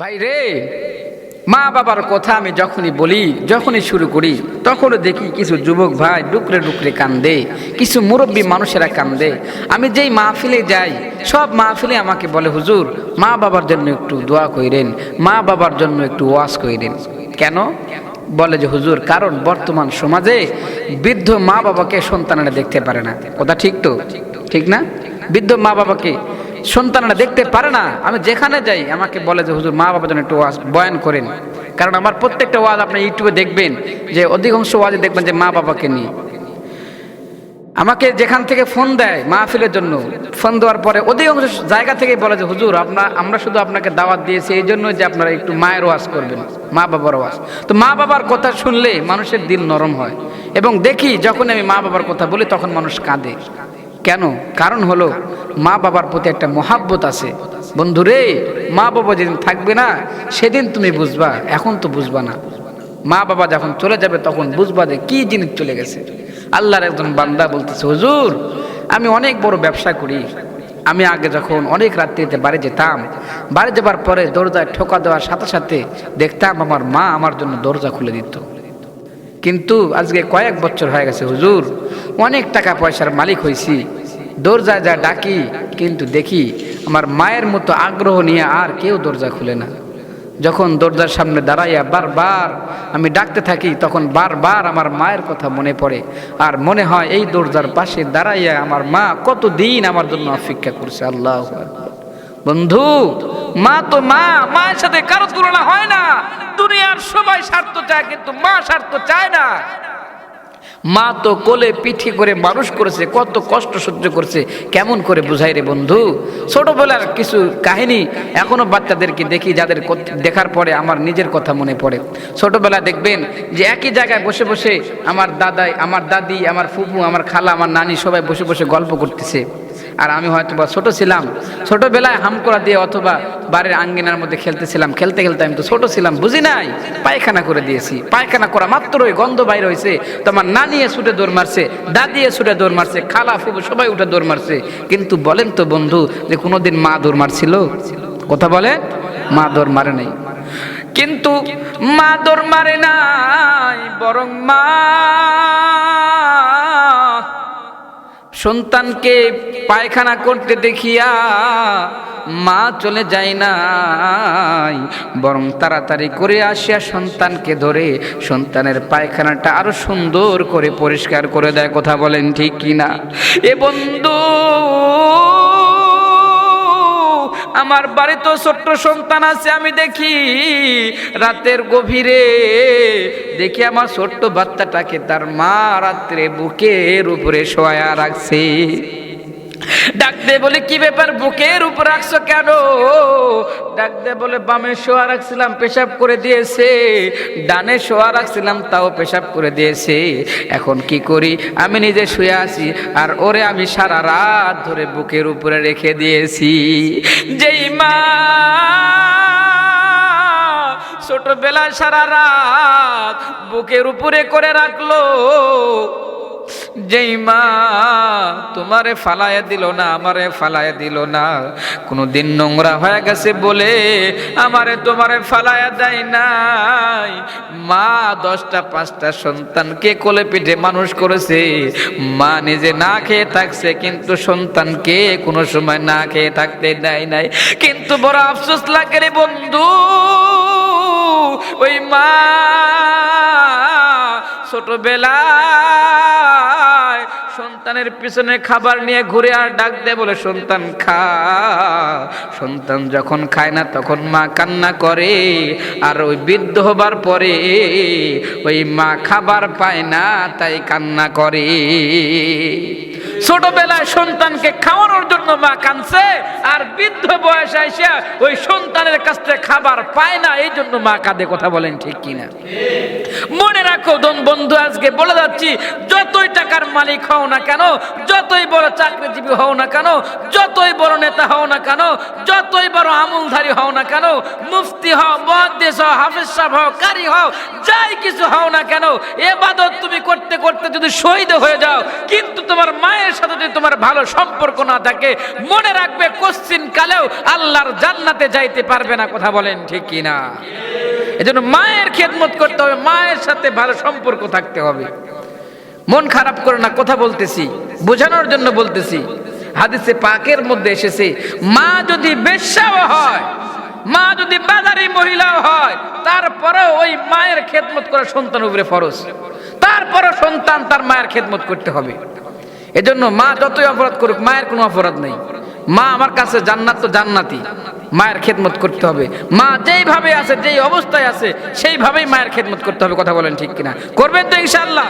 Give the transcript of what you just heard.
ভাই রে, মা বাবার কথা আমি যখনই বলি, যখনই শুরু করি, তখনও দেখি কিছু যুবক ভাই ডুকরে ডুকরে কান্দে, কিছু মুরব্বী মানুষেরা কান্দে। আমি যেই মাহফিলে যাই, সব মাহফিলে আমাকে বলে, হুজুর, মা বাবার জন্য একটু দোয়া কইরেন, মা বাবার জন্য একটু ওয়াশ কইরেন। কেন? বলে যে, হুজুর, কারণ বর্তমান সমাজে বৃদ্ধ মা বাবাকে সন্তানেরা দেখতে পারে না। কথা ঠিক তো? ঠিক না? বৃদ্ধ মা বাবাকে সন্তানরা দেখতে পারে না, আমি যেখানে যাই, আমাকে বলে যে, হুজুর মা বাবার জন্য একটু ওয়াজ বয়ান করেন। কারণ আমার প্রত্যেকটা ওয়াজ আপনি ইউটিউবে দেখবেন যে, অধিকাংশ ওয়াজে দেখবেন যে মা বাবাকে নিয়ে। আমাকে যেখান থেকে ফোন দেয় মাহফিলের জন্য, ফোন দেওয়ার পরে অধিকাংশ জায়গা থেকে বলে যে, হুজুর আপনার আমরা শুধু আপনাকে দাওয়াত দিয়েছি, এই জন্য যে আপনারা একটু মায়ের ওয়াজ করবেন মা বাবার ওয়াজ। তো মা বাবার কথা শুনলে মানুষের দিল নরম হয়। এবং দেখি যখন আমি মা বাবার কথা বলি, তখন মানুষ কাঁদে। কেন? কারণ হলো মা বাবার প্রতি একটা মহাব্বত আছে। বন্ধুরে, মা বাবা যেদিন থাকবে না, সেদিন তুমি বুঝবা, এখন তো বুঝবা না। মা বাবা যখন চলে যাবে, তখন বুঝবা যে কি জিনিস চলে গেছে। আল্লাহর একজন বান্দা বলতেছে, হুজুর, আমি অনেক বড় ব্যবসা করি। আমি আগে যখন অনেক রাত্রিতে বাড়ি যেতাম, বাড়ি যাবার পরে দরজায় ঠোকা দেওয়ার সাথে সাথে দেখতাম আমার মা আমার জন্য দরজা খুলে দিত। কিন্তু আজকে কয়েক বছর হয়ে গেছে, হুজুর, অনেক টাকা পয়সার মালিক হয়েছি দরজা যা ডাকি, কিন্তু দেখি আমার মায়ের মতো আগ্রহ নিয়ে আর কেউ দরজা খুলে না। যখন দরজার সামনে দাঁড়াইয়া বারবার আমি ডাকতে থাকি, তখন বারবার আমার মায়ের কথা মনে পড়ে। আর মনে হয় এই দরজার পাশে দাঁড়াইয়া আমার মা কতদিন আমার জন্য অপেক্ষা করছে, আল্লাহ বন্ধু মা তো মা, মায়ের সাথে কারও তুলনা হয় না। দুনিয়ার সবাই স্বার্থ চায়, কিন্তু মা স্বার্থ চায় না। মা তো কোলে পিঠে করে মানুষ করেছে, কত কষ্ট সহ্য করছে, কেমন করে বুঝাই রে বন্ধু? ছোটবেলার কিছু কাহিনী এখনও বাচ্চাদেরকে দেখি, যাদের দেখার পরে আমার নিজের কথা মনে পড়ে। ছোটবেলা দেখবেন যে একই জায়গায় বসে বসে আমার দাদাই, আমার দাদি, আমার ফুপু আমার খালা, আমার নানি সবাই বসে বসে গল্প করতেছে। আর আমি হয়তো বা ছোট ছিলাম, ছোটবেলায় হামকড়া দিয়ে অথবা বাড়ির আঙ্গিনার মধ্যে খেলতেছিলাম, খেলতে খেলতে আমি তো ছোট ছিলাম, বুঝি নাই? পায়খানা করে দিয়েছি। পায়খানা করা মাত্রই গন্ধ বাইর হয়েছে। তো আমার নানিয়ে ছুটে দৌড় মারছে দাদিয়ে ছুটে দৌড় মারছে, খালা ফুবু সবাই উঠে দৌড় মারছে। কিন্তু বলেন তো বন্ধু যে কোনোদিন মা দৌড় মারছিল? কথা বলে? মা দৌড় মারে নাই। কিন্তু মা দৌড় মারে নাই, বরং মা সন্তানকে পায়খানা করতে দেখিয়া মা চলে যায় নাই। বরং তাড়াতাড়ি করে আসিয়া সন্তানকে ধরে সন্তানের পায়খানাটা আরও সুন্দর করে পরিষ্কার করে দেয়, কথা বলেন ঠিক কিনা? এ বন্ধু! আমার বাড়িতে ছোট্ট সন্তান আছে, আমি দেখি রাতের গভীরে, দেখি আমার ছোট্ট বাচ্চাটাকে তার মা রাত্রে বুকের উপরে শোয়া রাখছে। ডাক দে বলে, কি ব্যাপার, বুকের উপর রাখছো কেন? ডাক দে বলে, বামে শোয়া রাখছিলাম, পেশাব করে দিয়েছে। ডানে শোয়া রাখছিলাম, তাও পেশাব করে দিয়েছে। এখন কি করি? আমি নিজে শুয়ে আছি, আর ওরে আমি সারা রাত ধরে বুকের উপরে রেখে দিয়েছি। যেই মা ছোটবেলায় সারা রাত বুকের উপরে করে রাখল যেই মা তোমারে ফালায়া দিল না, আমারে ফালায়া দিল না। কোনোদিন নোংরা হয়ে গেছে বলে আমারে তোমারে ফালায়া দেয় নাই। মা দশটা, পাঁচটা সন্তানকে কোলে পিঠে মানুষ করেছে। মা নিজে না খেয়ে থাকছে, কিন্তু সন্তানকে কোনো সময় না খেয়ে থাকতে দেয় নাই। কিন্তু বড় আফসোস লাগে রে বন্ধু, ওই মা ছোটবেলায় সন্তানের পিছনে খাবার নিয়ে ঘুরে আর ডাক দে বলে সন্তান খা। সন্তান যখন খায় না, তখন মা কান্না করে। আর ওই বৃদ্ধ হবার পরে ওই মা খাবার পায় না, তাই কান্না করে। ছোটবেলায় সন্তানকে খাওয়ানোর জন্য মা কানছে আর বৃদ্ধ বয়স এসে ওই সন্তানের কাছ থেকে খাবার পায় না, এই জন্য মা কাঁদে, কথা বলেন ঠিক কিনা? মনে রাখো দন বন্ধু, আজকে বলে যাচ্ছি, যতই টাকার মালিক হও না কেন, যতই বড় চাকরিজীবী হও না কেন, যতই বড় নেতা হও না কেন যতই বড় আমুলধারী হও না কেন, মুফতি হও মহাদেশ হও, হাফিজ সাহেব হও, কারি হও, যাই কিছু হও না কেন, এবাদত তুমি করতে করতে যদি শহীদ হয়ে যাও, কিন্তু তোমার মায়ের সাথে যদি তোমার ভালো সম্পর্ক না থাকে, মনে রাখবে কোশ্চিন কালেও আল্লাহর জান্নাতে যাইতে পারবে না, কথা বলেন ঠিক কি না? এজন্য মায়ের খেদমত করতে হবে, মায়ের সাথে ভালো সম্পর্ক থাকতে হবে। মন খারাপ করে না, কথা বলতেছি, বোঝানোর জন্য বলতেছি। হাদিসে পাকের মধ্যে এসেছে, মা যদি বেশ্যাও হয়, মা যদি বাজারি মহিলাও হয়, তারপরেও ওই মায়ের খেদমত করা সন্তান উপরে ফরজ। তারপরও সন্তান তার মায়ের খেদমত করতে হবে। এজন্য মা যতই অপরাধ করুক, মায়ের কোনো অপরাধ নেই। মা আমার কাছে জান্নাত তো জান্নাতি। মায়ের খেদমত করতে হবে। মা যেইভাবে আছে, যেই অবস্থায় আছে, সেইভাবেই মায়ের খেদমত করতে হবে। কথা বলেন ঠিক কিনা? করবেন তো ইনশাল্লাহ